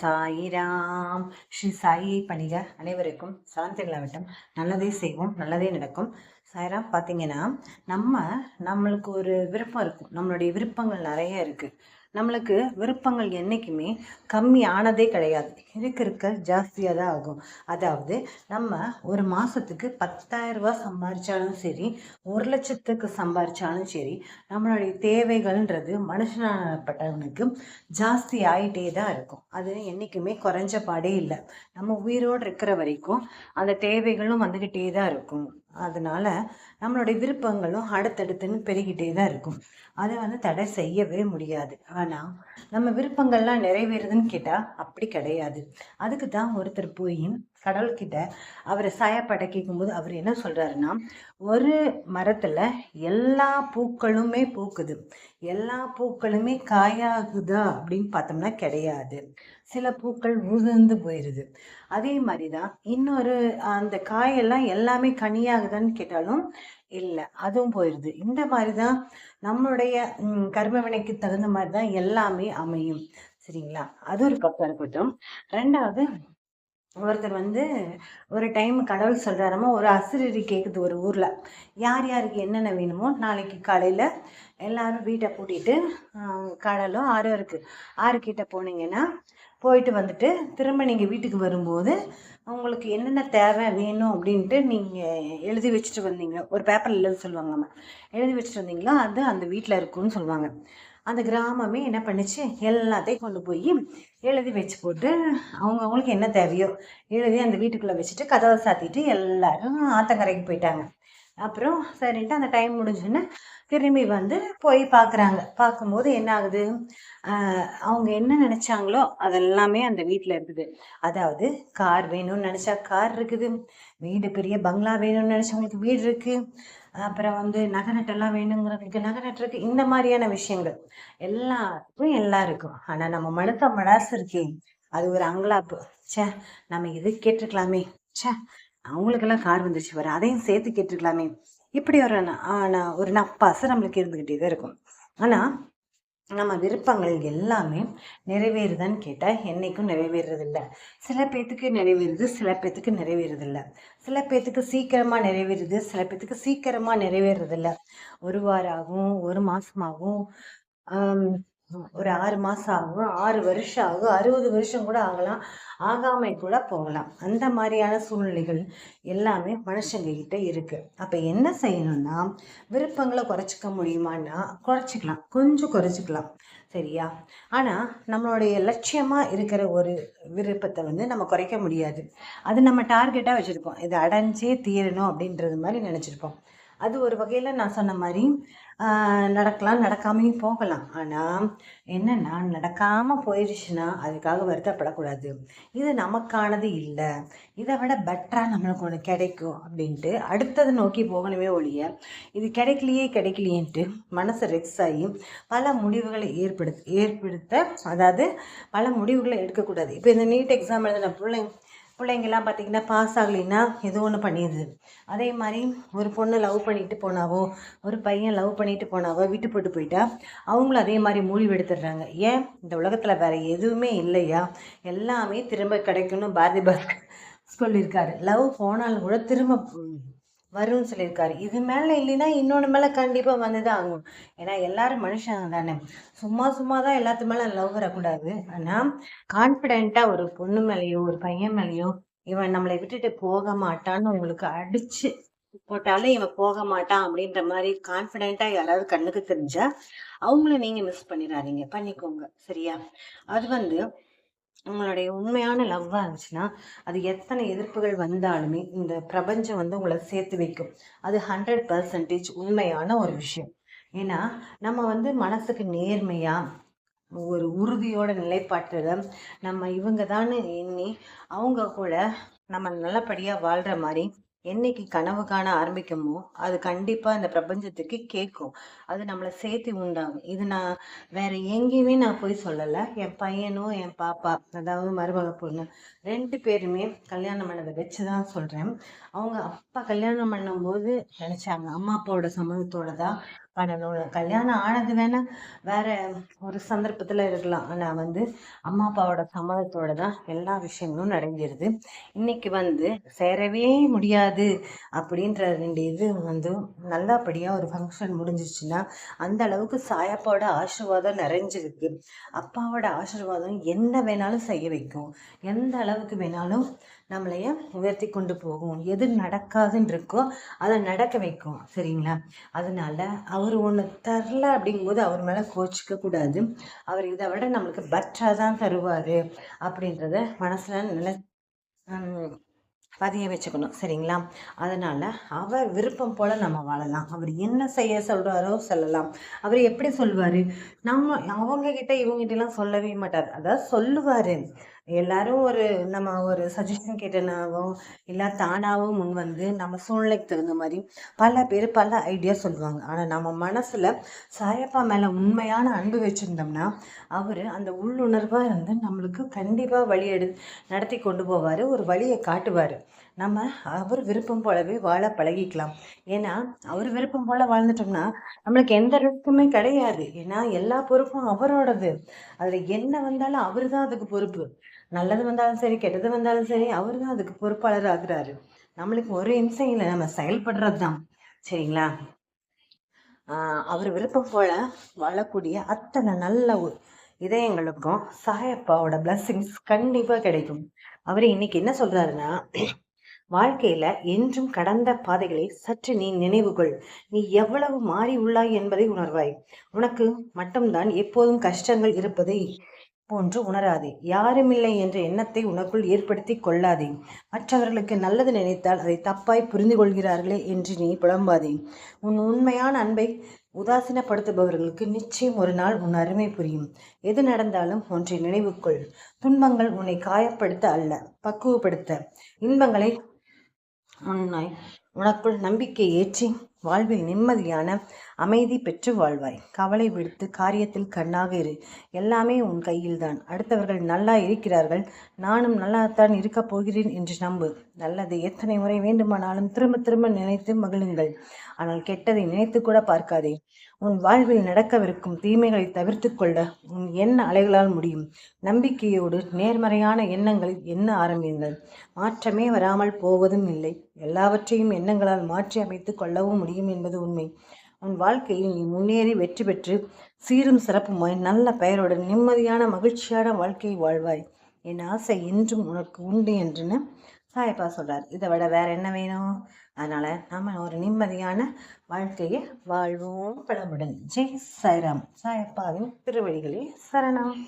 சாயிராம். ஸ்ரீ சாயை பணிக அனைவருக்கும் சாந்திகளாகட்டும் நல்லதே செய்வோம் நல்லதே நடக்கும். சாயிராம் பார்த்தீங்கன்னா நம்ம நம்மளுக்கு ஒரு விருப்பம் இருக்கும். நம்மளுடைய விருப்பங்கள் நிறைய இருக்குது நம்மளுக்கு விருப்பங்கள் என்றைக்குமே கம்மி ஆனதே கிடையாது. இருக்க இருக்க ஜாஸ்தியாக தான் ஆகும். அதாவது நம்ம ஒரு மாதத்துக்கு பத்தாயிரம் ரூபா சம்பாரிச்சாலும் சரி ஒரு லட்சத்துக்கு சம்பாரித்தாலும் சரி நம்மளுடைய தேவைகள்ன்றது மனுஷனாகப்பட்டவனுக்கு ஜாஸ்தி ஆகிட்டே தான் இருக்கும். அது என்றைக்குமே குறைஞ்ச பாடே இல்லை. நம்ம உயிரோடு இருக்கிற வரைக்கும் அந்த தேவைகளும் வந்துக்கிட்டே தான் இருக்கும். அதனால் நம்மளுடைய விருப்பங்களும் அடுத்தடுத்துன்னு பெருகிட்டே தான் இருக்கும். அதை வந்து தடை செய்யவே முடியாது. ஆனால் நம்ம விருப்பங்கள்லாம் நிறைவேறுதுன்னு கேட்டால் அப்படி கிடையாது. அதுக்கு தான் ஒருத்தர் போய் கடவுள்கிட்ட அவரை சாயப்பாட்டை கேட்கும்போது அவர் என்ன சொல்கிறாருன்னா ஒரு மரத்தில் எல்லா பூக்களுமே பூக்குது. எல்லா பூக்களுமே காயாகுதா அப்படின்னு பார்த்தோம்னா கிடையாது. சில பூக்கள் உதிர்ந்து போயிடுது அதே மாதிரி தான் இன்னொரு அந்த காயெல்லாம் எல்லாமே கனியாகுதான்னு கேட்டாலும் இல்லை அதுவும் போயிடுது இந்த மாதிரி தான் நம்மளுடைய கர்மவினைக்கு தகுந்த மாதிரி தான் எல்லாமே அமையும். சரிங்களா? அது ஒரு பக்கம் இருக்கட்டும். ரெண்டாவது ஒருத்தர் வந்து ஒரு டைம் கடவுள் சொல்கிறாரமா ஒரு அசிரி கேட்குது ஒரு ஊரில். யார் யாருக்கு என்னென்ன வேணுமோ நாளைக்கு காலையில் எல்லோரும் வீட்டை பூட்டிட்டு கடலும் ஆறும் இருக்குது ஆறு போனீங்கன்னா போயிட்டு வந்துட்டு திரும்ப நீங்கள் வீட்டுக்கு வரும்போது உங்களுக்கு என்னென்ன தேவை வேணும் அப்படின்ட்டு நீங்கள் எழுதி வச்சுட்டு வந்தீங்க. ஒரு பேப்பரில் எழுத சொல்லுவாங்கம்மா எழுதி வச்சுட்டு வந்தீங்களோ? அது அந்த வீட்டில் இருக்குன்னு சொல்லுவாங்க. அந்த கிராமமே என்ன பண்ணுச்சு? எல்லாத்தையும் கொண்டு போய் எழுதி வச்சு போட்டு அவங்க அவங்களுக்கு என்ன தேவையோ எழுதி அந்த வீட்டுக்குள்ளே வச்சுட்டு கதவை சாத்திட்டு எல்லாரும் ஆத்தங்கரைக்கு போயிட்டாங்க. அப்புறம் சரின்ட்டு அந்த டைம் முடிஞ்சோன்னே திரும்பி வந்து போய் பார்க்குறாங்க பார்க்கும்போது என்ன ஆகுது? அவங்க என்ன நினச்சாங்களோ அதெல்லாமே அந்த வீட்டில் இருக்குது. அதாவது கார் வேணும்னு நினச்சா கார் இருக்குது. வீடு பெரிய பங்களா வேணும்னு நினச்சவங்களுக்கு வீடு இருக்குது அப்புறம் வந்து நகை நட்டெல்லாம் வேணுங்கிறவங்களுக்கு நகை நட்டுருக்கு இந்த மாதிரியான விஷயங்கள். எல்லாருக்கும் எல்லாம் இருக்கும். ஆனால் நம்ம மனுத்த மடாசு இருக்கே. அது ஒரு அங்கலாப்பு. சே நம்ம எது கேட்டிருக்கலாமே. சே அவங்களுக்கெல்லாம் கார் வந்துருச்சு வர அதையும் சேர்த்து கேட்டிருக்கலாமே. இப்படி ஒரு ஒரு நப்பாசை நம்மளுக்கு இருந்துக்கிட்டே தான் இருக்கும். ஆனால் நம்ம விருப்பங்கள் எல்லாமே நிறைவேறுதான்னு கேட்டால் என்றைக்கும் நிறைவேறதில்ல. சில பேர்த்துக்கு நிறைவேறுது சில பேர்த்துக்கு நிறைவேறதில்ல. சில பேர்த்துக்கு சீக்கிரமாக நிறைவேறுது சில பேர்த்துக்கு சீக்கிரமாக நிறைவேறதில்ல. ஒரு வாரம் ஆகும் ஒரு மாதமாகும் ஒரு ஆறு மாதம் ஆகும் ஆறு வருஷம் ஆகும் அறுபது வருஷம் கூட ஆகலாம். ஆகாமை கூட போகலாம். அந்த மாதிரியான சூழ்நிலைகள் எல்லாமே மனுஷங்கக்கிட்ட இருக்குது அப்போ என்ன செய்யணும்னா விருப்பங்களை குறைச்சிக்க முடியுமான்னா குறைச்சிக்கலாம். கொஞ்சம் குறைச்சிக்கலாம். சரியா? ஆனால் நம்மளுடைய லட்சியமாக இருக்கிற ஒரு விருப்பத்தை வந்து நம்ம குறைக்க முடியாது. அது நம்ம டார்கெட்டாக வச்சுருப்போம். இதை அடைஞ்சே தீரணும் அப்படின்றது மாதிரி நினச்சிருப்போம். அது ஒரு வகையில் நான் சொன்ன மாதிரி நடக்கலாம் நடக்காமையும் போகலாம். ஆனால் என்னென்னா நடக்காமல் போயிடுச்சுன்னா அதுக்காக வருத்தப்படக்கூடாது. இது நமக்கானது இல்லை. இதை விட பெட்டராக நம்மளுக்கு ஒன்று கிடைக்கும் அப்படின்ட்டு அடுத்தது நோக்கி போகணுமே ஒழிய இது கிடைக்கலையே கிடைக்கலையேன்ட்டு மனசு ரெக்ஸ் ஆகி பல முடிவுகளை ஏற்படுத்த ஏற்படுத்த அதாவது பல முடிவுகளை எடுக்கக்கூடாது. இப்போ இந்த நீட் எக்ஸாம் எழுதின பிள்ளைங்க பிள்ளைங்கெல்லாம் பார்த்திங்கன்னா பாஸ் ஆகலைன்னா ஏதோ ஒன்று பண்ணிடுது. அதே மாதிரி ஒரு பொண்ணு லவ் பண்ணிட்டு போனாவோ ஒரு பையன் லவ் பண்ணிட்டு போனாவோ விட்டு போட்டு போயிட்டா அவங்களும் அதே மாதிரி முடிவு எடுத்துடுறாங்க. ஏன்? இந்த உலகத்தில் வேறு எதுவுமே இல்லையா? எல்லாமே திரும்ப கிடைக்கணும் பாரதி பாஸ்கர் சொல்லியிருக்காரு. லவ் போனாலும் கூட திரும்ப வரும்னு சொல்லியிருக்காரு. இது மேலே இல்லைன்னா இன்னொன்று மேலே கண்டிப்பாக வந்து தான் ஆகும். ஏன்னா எல்லாரும் மனுஷங்க தானே. சும்மா சும்மா தான் எல்லாத்து மேலே லவ் வரக்கூடாது. ஆனால் கான்ஃபிடென்ட்டாக ஒரு பொண்ணு மேலேயோ ஒரு பையன் மேலேயோ இவன் நம்மளை விட்டுட்டு போக மாட்டான்னு உங்களுக்கு அடிச்சு போட்டாலும் இவன் போக மாட்டான் அப்படின்ற மாதிரி கான்ஃபிடென்ட்டாக யாராவது கண்ணுக்கு தெரிஞ்சா அவங்கள நீங்கள் மிஸ் பண்ணிடாதீங்க. பண்ணிக்கோங்க. சரியா? அது வந்து உங்களுடைய உண்மையான லவ்வாக இருந்துச்சுன்னா அது எத்தனை எதிர்ப்புகள் வந்தாலுமே இந்த பிரபஞ்சம் வந்து உங்களை சேர்த்து வைக்கும். அது ஹண்ட்ரட் பர்சன்டேஜ் உண்மையான ஒரு விஷயம். ஏன்னா நம்ம வந்து மனசுக்கு நேர்மையாக ஒரு உறுதியோட நிலைப்பாட்டில் நம்ம இவங்க தான் எண்ணி அவங்க கூட நம்ம நல்லபடியாக வாழ்கிற மாதிரி என்னைக்கு கனவு காண ஆரம்பிக்குமோ அது கண்டிப்பாக இந்த பிரபஞ்சத்துக்கு கேட்கும். அது நம்மளை சேர்த்து உண்டாகும். இது நான் வேற எங்கேயுமே நான் போய் சொல்லலை. என் பையனும் என் பாப்பா அதாவது மருமக பொண்ணு ரெண்டு பேருமே கல்யாணம் பண்ணதை வச்சு தான் சொல்கிறேன் அவங்க அப்பா கல்யாணம் பண்ணும்போது நினச்சாங்க. அம்மா அப்பாவோட சம்மதத்தோட தான் பண்ணணும் கல்யாணம் ஆனது வேணா வேற ஒரு சந்தர்ப்பத்தில் இருக்கலாம். ஆனால் வந்து அம்மா அப்பாவோட சம்மதத்தோட தான் எல்லா விஷயங்களும் நடந்துருது. இன்னைக்கு வந்து சேரவே முடியாது அப்படின்ற ரெண்டு இது வந்து நல்லபடியாக ஒரு ஃபங்க்ஷன் முடிஞ்சிச்சுன்னா அந்த அளவுக்கு சாயப்பாவோட ஆசீர்வாதம் நிறைஞ்சிருக்கு. அப்பாவோட ஆசீர்வாதம் என்ன வேணாலும் செய்ய வைக்கும். எந்த அளவுக்கு வேணாலும் நம்மளைய உயர்த்தி கொண்டு போகும். எது நடக்காதுன்னு இருக்கோ அதை நடக்க வைக்கும். சரிங்களா? அதனால அவர் அவர் ஒன்று தரல அப்படிங்கும்போது அவர் மேலே கோச்சிக்க கூடாது. அவர் இதை விட நம்மளுக்கு பெட்டராக தான் தருவார் அப்படின்றத மனசில் நில பதிய வச்சுக்கணும். சரிங்களா? அதனால் அவர் விருப்பம் போல் நம்ம வாழலாம். அவர் என்ன செய்ய சொல்கிறாரோ சொல்லலாம். அவர் எப்படி சொல்லுவார் நம்ம அவங்கக்கிட்ட இவங்ககிட்டலாம் சொல்லவே மாட்டார். அதாவது சொல்லுவார். எல்லாரும் ஒரு நம்ம ஒரு சஜஷன் கேட்டனாவோ இல்லை தானாவோ முன் வந்து நம்ம சூழ்நிலைக்கு தகுந்த மாதிரி பல பேர் பல ஐடியா சொல்லுவாங்க. ஆனால் நம்ம மனசில் சாயப்பா மேலே உண்மையான அன்பு வச்சுருந்தோம்னா அவர் அந்த உள்ளுணர்வாக இருந்து நம்மளுக்கு கண்டிப்பாக வழி எடு நடத்தி கொண்டு போவார் ஒரு வழியை காட்டுவார். நம்ம அவர் விருப்பம் போலவே வாழ பழகிக்கலாம். ஏன்னா அவர் விருப்பம் போல் வாழ்ந்துட்டோம்னா நம்மளுக்கு எந்த ரிஸ்க்குமே கிடையாது. ஏன்னா எல்லா பொறுப்பும் அவரோடது. அதில் என்ன வந்தாலும் அவர் தான் அதுக்கு பொறுப்பு. நல்லது வந்தாலும் சரி கெட்டது வந்தாலும் சரி அவர் தான் அதுக்கு பொறுப்பாளர் ஆகுறாரு. நம்மளுக்கு ஒரு இம்சம் இல்லை நம்ம செயல்படுறது தான். சரிங்களா? அவர் விருப்பம் போல வாழக்கூடிய அத்தனை நல்ல இதயங்களுக்கும் சாயப்பாவோட பிளஸ்ஸிங்ஸ் கண்டிப்பாக கிடைக்கும். அவர் இன்னைக்கு என்ன சொல்றாருன்னா வாழ்க்கையில என்றும் கடந்த பாதைகளை சற்று நீ நினைவுகொள் நீ எவ்வளவு மாறி உள்ளாய் என்பதை உணர்வாய். உனக்கு மட்டும்தான் எப்போதும் கஷ்டங்கள் இருப்பதை போன்று உணராதே. யாருமில்லை என்ற எண்ணத்தை உனக்குள் ஏற்படுத்தி கொள்ளாதே. மற்றவர்களுக்கு நல்லது நினைத்தால் அதை தப்பாய் புரிந்து கொள்கிறார்களே என்று நீ புலம்பாதே. உன் உண்மையான அன்பை உதாசீனப்படுத்துபவர்களுக்கு நிச்சயம் ஒரு நாள் உன் அருமை புரியும். எது நடந்தாலும் ஒன்றை நினைவுக்குள் துன்பங்கள் உன்னை காயப்படுத்த அல்ல பக்குவப்படுத்த. இன்பங்களை உன்னை உனக்குள் நம்பிக்கை ஏற்றி வாழ்வில் நிம்மதியான அமைதி பெற்று வாழ்வாய். கவலை விடுத்து காரியத்தில் கண்ணாக இரு. எல்லாமே உன் கையில்தான். அடுத்தவர்கள் நல்லா இருக்கிறார்கள். நானும் நல்லாத்தான் இருக்கப் போகிறேன் என்று நம்பு. நல்லது எத்தனை முறை வேண்டுமானாலும் திரும்ப திரும்ப நினைத்து மகிழுங்கள். ஆனால் கெட்டதை நினைத்து கூட பார்க்காதே. உன் வாழ்வில் நடக்கவிருக்கும் தீமைகளை தவிர்த்து கொள்ள உன் எண்ண அலைகளால் முடியும். நம்பிக்கையோடு நேர்மறையான எண்ணங்களில் எண்ண ஆரம்பியுங்கள்? மாற்றமே வராமல் போவதும் இல்லை. எல்லாவற்றையும் எண்ணங்களால் மாற்றி அமைத்து கொள்ளவும் முடியும் என்பது உண்மை. உன் வாழ்க்கையில் நீ முன்னேறி வெற்றி பெற்று சீரும் சிறப்புமாய் நல்ல பெயருடன் நிம்மதியான மகிழ்ச்சியான வாழ்க்கையை வாழ்வாய். என் ஆசை என்றும் உனக்கு உண்டு என்றன சாயப்பா சொல்கிறார் இதை விட வேறு என்ன வேணும்? அதனால் நம்ம ஒரு நிம்மதியான வாழ்க்கையை வாழ்வோம். படமுடன் ஜெய் சாய்ராம். சாயப்பாவின் திருவழிகளே சரணம்.